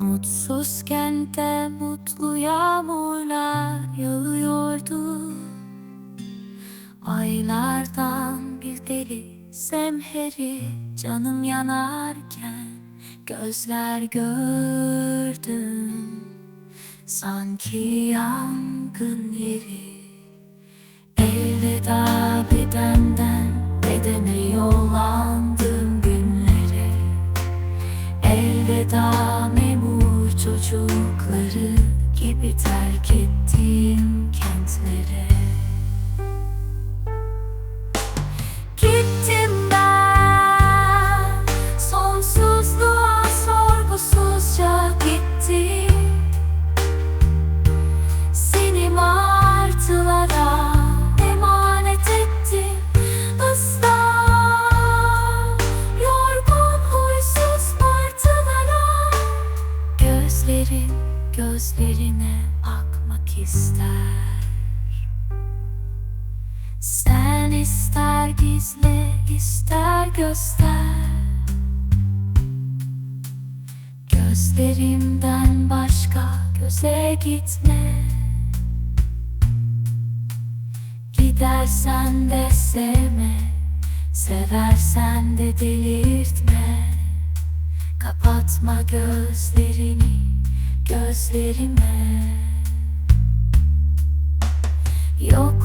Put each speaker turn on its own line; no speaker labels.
Mutsuzken de mutlu yağmurlar yağıyordu. Aylardan bir deli zemheri canım yanarken Gözler gördüm sanki yangın yeri Elveda bedenden bedene yollandım günlere. Elveda çocukları gibi terk ettiğim kentlere gözlerine bakmak ister. Sen ister gizle ister göster. Gözlerimden başka göze gitme. Gidersen de sevme Seversen de delirtme. Kapatma gözlerini gözlerime. Yok